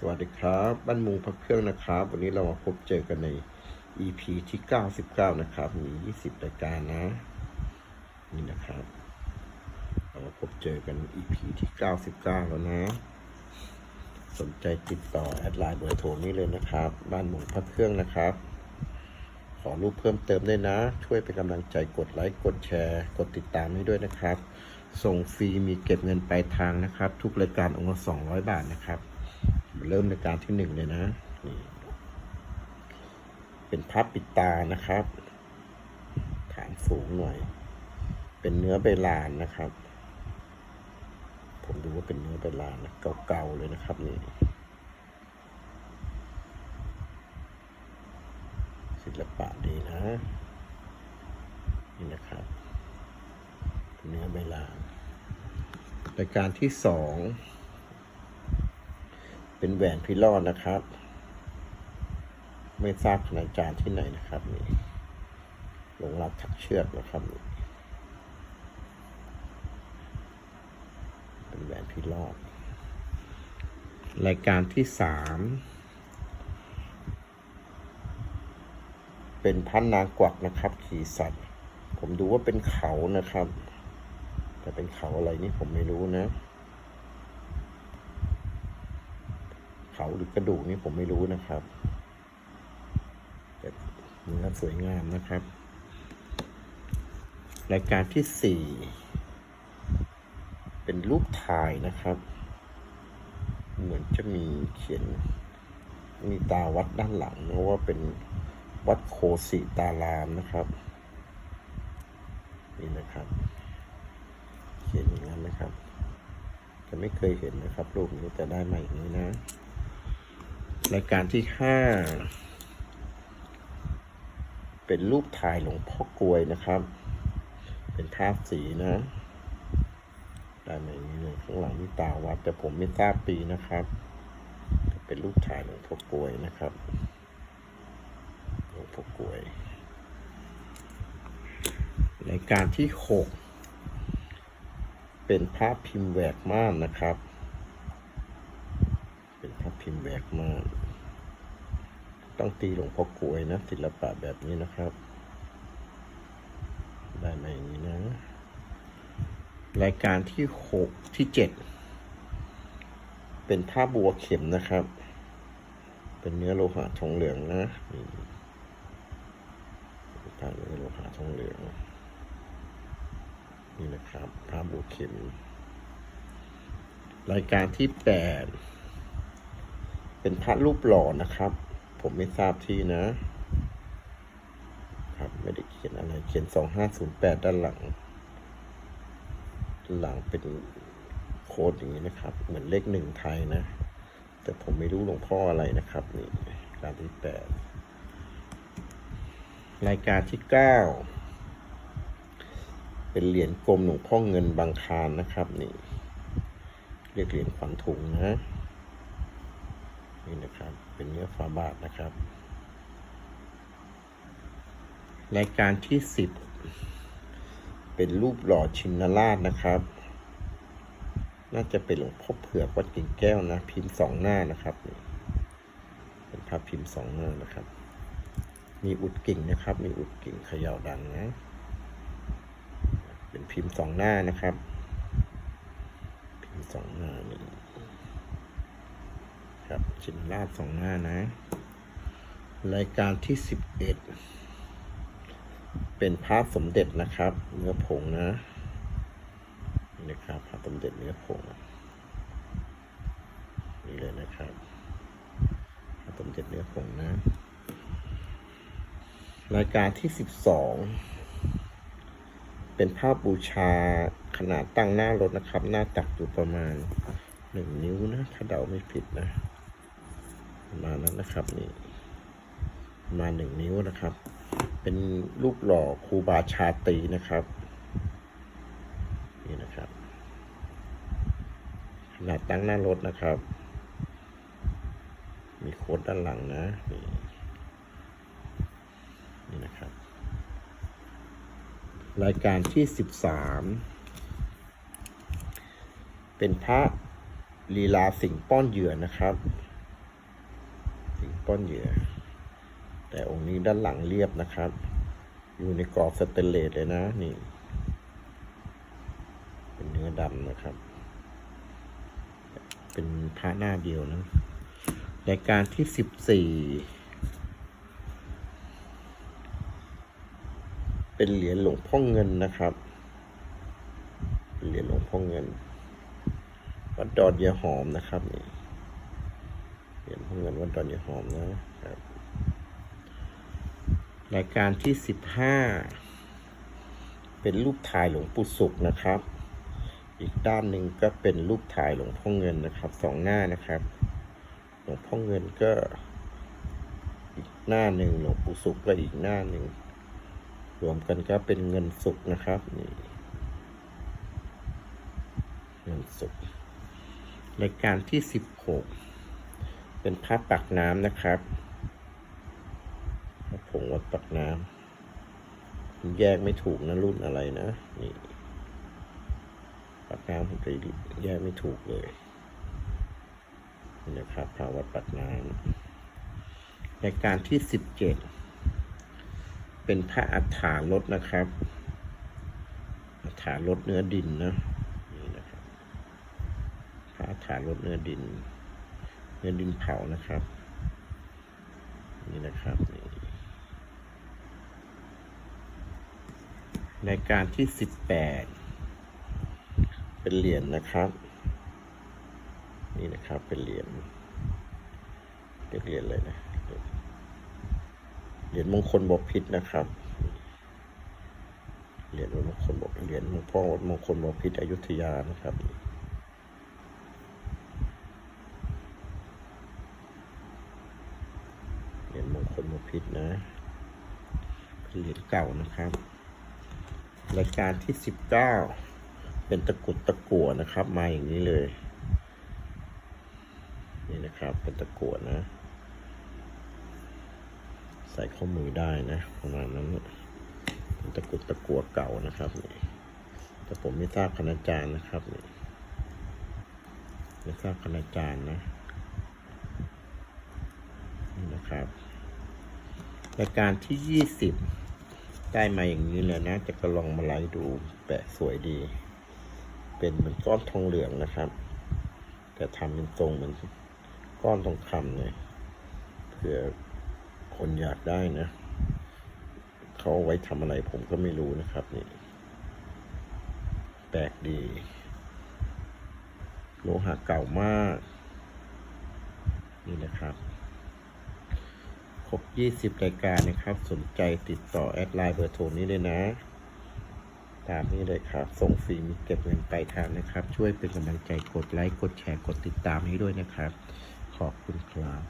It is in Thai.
สวัสดีครับบ้านมุงพักเครื่องนะครับ วันนี้เรามาพบเจอกันใน EP ที่ 99 นะครับ มี 20 รายการนะ นี่นะครับ เรามาพบเจอกัน EP ที่ 99 แล้วนะ สนใจติดต่อแอดไลน์เบอร์โทรนี้เลยนะครับ บ้านมุงพักเครื่องนะครับ ขอรูปเพิ่มเติมด้วยนะ ช่วยเป็นกำลังใจกดไลค์กดแชร์ กดติดตามให้ด้วยนะครับ ส่งฟรีมีเก็บเงินปลายทางนะครับ ทุกรายการองค์ละ200 บาทนะครับ เริ่มในการที่หนึ่งเลยนะนี่เป็นพับปิดตานะครับ ฐานสูงหน่อย เป็นเนื้อใบลานนะครับ ผมดูว่าเป็นเนื้อใบลานนะเก่าๆเลยนะครับนี่ศิลปะดีนะ นี่นะครับ เนื้อใบลานรายการที่สอง เป็นแหวนพิรอดนะครับ ไม่ทราบขนาดจานที่ไหนนะครับนี่ลงรักถักเชือกนะครับนี่เป็นแหวนพิรอดรายการที่สามเป็นพันนางกวักนะครับ ขี่สัตว์ ผมดูว่าเป็นเขานะครับ แต่เป็นเขาอะไรนี่ผมไม่รู้นะ เขา หรือกระดูกนี่ผมไม่รู้นะครับแต่เนื้อสวยงามนะครับ รายการที่สี่เป็นรูปถ่ายนะครับ เหมือนจะมีเขียนมีตาวัดด้านหลังนะว่าเป็นวัดโคสิตารามนะครับ นี่นะครับ เขียนอย่างนั้นนะครับแต่ไม่เคยเห็นนะครับรูปนี้แต่ได้มาอย่างนี้นะ รายการที่ห้าเป็นรูปถ่ายหลวงพ่อกลวยนะครับ เป็นทาสสีนะด้มาอย่างนี้เลยข้างหลังนี่ตาวัดแต่ผมไม่ทราบปีนะครับ เป็นรูปถ่ายหลวงพ่อกลวยนะครับหลวงพ่อกลวยรายการที่หกเป็นภาพพิมพ์แหวกม่านนะครับ พิมพ์แหวกมาต้องตีหลวงพ่อกลวยนะศิลปะแบบนี้นะครับ ได้มาอย่างนี้นะ รายการที่หกที่เจ็ดเป็นผ้าบัวเข็มนะครับ เป็นเนื้อโลหะทองเหลืองนะนี่เป็นผ้าเนื้อโลหะทองเหลือง นี่นะครับผ้าบัวเข็ม รายการที่แปด เป็นพระรูปหล่อนะครับ ผมไม่ทราบที่นะ ครับไม่ได้เขียนอะไร เขียนสองห้าศูนย์แปดด้านหลังด้านหลังเป็นโค้ดอย่างนี้นะครับ เหมือนเลขหนึ่งไทยนะ แต่ผมไม่รู้หลวงพ่ออะไรนะครับ นี่การที่แปดรายการที่เก้าเป็นเหรียญกลมหลวงพ่อเงินบางคารนะครับ นี่ เรียกเหรียญขวัญถุงนะ นี่นะครับ เป็นเนื้อฝาบาทนะครับ รายการที่สิบเป็นรูปหล่อชินราชนะครับ น่าจะเป็นหลวงพ่อเผือกวัดกิ่งแก้วนะ พิมพ์สองหน้านะครับ เป็นภาพพิมพ์สองหน้านะครับ มีอุดกิ่งนะครับ มีอุดกิ่งเขย่าดังนะ เป็นพิมพ์สองหน้านะครับ พิมพ์สองหน้านี่ับชินราชสองหน้านะ รายการที่สิบเอ็ดเป็นพระสมเด็จนะครับ เนื้อผงนะนี่นะครับพระสมเด็จเนื้อผงนี่เลยนะครับพระสมเด็จเนื้อผงนะ รายการที่สิบสองเป็นภาพบูชาขนาดตั้งหน้ารถนะครับ หน้าตักอยู่ประมาณหนึ่งนิ้วนะ ถ้าเดาไม่ผิดนะ มาณนั้นนะครับนี่มาหนึ่งนิ้วนะครับ เป็นรูปหล่อครูบาชาตีนะครับ นี่นะครับ ขนาดตั้งหน้ารถนะครับ มีโค้ดด้านหลังนะนี่นี่นะครับ รายการที่สิบสามเป็นพระลีลาสิงป้อนเหยื่อนะครับ ป้อนเหยื่อ แต่องค์นี้ด้านหลังเรียบนะครับ อยู่ในกรอบสเตนเลสเลยนะนี่ เป็นเนื้อดำนะครับ เป็นพระหน้าเดียวนะรายการที่สิบสี่เป็นเหรียญหลวงพ่อเงินนะครับ เป็นเหรียญหลวงพ่อเงินวัดดอนเยาหอมนะครับนี่ เหรียญพ่อเงินวัดดอนเยาหอมนะครับ รายการที่สิบห้าเป็นรูปถ่ายหลวงปู่ศุกร์นะครับ อีกด้านหนึ่งก็เป็นรูปถ่ายหลวงพ่อเงินนะครับสองหน้านะครับ หลวงพ่อเงินก็อีกหน้าหนึ่งหลวงปู่ศุกร์ก็อีกหน้าหนึ่งรวมกันก็เป็นเงินสุกนะครับนี่เงินสุกรายการที่สิบหก เป็นพระปักน้ำนะครับผงวัดปักน้ำแยกไม่ถูกนะรุ่นอะไรนะนี่ปักน้ำผมจะแยกไม่ถูกเลยนี่นะครับพระวัดปักน้ำรายการที่สิบเจ็ดเป็นพระอัฐารถนะครับอัฐารถเนื้อดินนะนี่นะครับพระอัฐารถเนื้อดิน เนื้อดินเผานะครับ นี่นะครับนี่รายการที่สิบแปดเป็นเหรียญนะครับ นี่นะครับเป็นเหรียญเรียกเหรียญเลยนะเหรียญมงคลบกพิษนะครับเหรียญมงคลบกเหรียญหลวงพ่อมงคลบกพิษอยุธยานะครับ เห รียญมงคลบพิษนะเป็นเหรียญเก่านะครับรายการที่สิบเก้าเป็นตะกุดตะกั่วนะครับ มาอย่างนี้เลย นี่นะครับ เป็นตะกั่วนะ ใส่ข้อมือได้นะประมาณนั้นเป็นตะกุดตะกั่วเก่านะครับนี่แต่ผมไม่ทราบคณาจารย์นะครับนี่ไม่ทราบคณาจารย์นะนี่นะครับ รายการที่ยี่สิบได้มาอย่างนี้เลยนะ จะกระลองมาไล่ดูแปะสวยดี เป็นเหมือนก้อนทองเหลืองนะครับ แต่ทำเป็นทรงเหมือนก้อนทองคำเลยเผื่อคนอยากได้นะ เขาเอาไว้ทำอะไรผมก็ไม่รู้นะครับนี่แปลกดี โลหะเก่ามาก นี่นะครับ ครบ 20 รายการนะครับ สนใจติดต่อแอดไลน์เบอร์โทรนี้เลยนะ ตามนี้เลยครับ ส่งฟรีมีเก็บเงินปลายทางนะครับ ช่วยเป็นกำลังใจกดไลค์ กดแชร์ กดติดตามให้ด้วยนะครับ ขอบคุณครับ